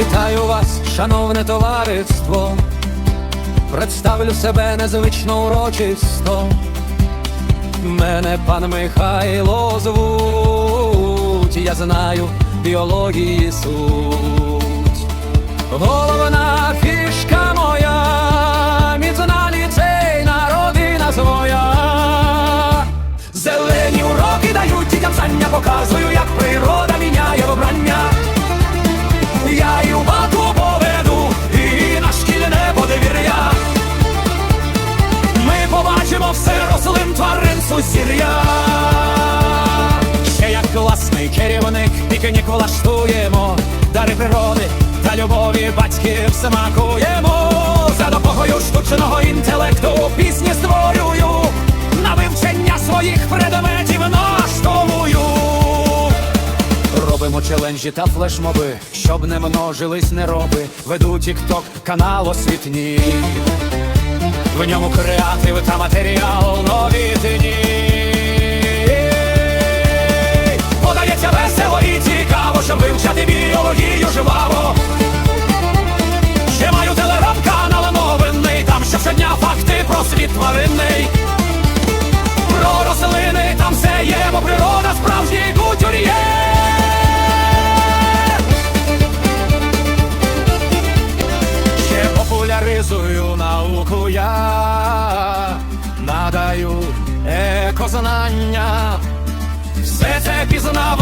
Вітаю вас, шановне товариство, представлю себе незвично урочисто. Мене пан Михайло звуть, я знаю біології суть. Головна фішка моя, міцна ліцейна родина своя. Зелені уроки дають дітям знання, показую, як природа сузір'я. Ще як класний керівник, пікнік влаштуємо, дари природи та любові батьків смакуємо. За допомогою штучного інтелекту пісні створюю, на вивчення своїх предметів наштовую. Робимо челенджі та флешмоби, щоб не множились нероби. Веду тік-ток канал освітній. В ньому креатив та матеріал новітній. Популяризую науку я, надаю екознання. Все це пізнавати,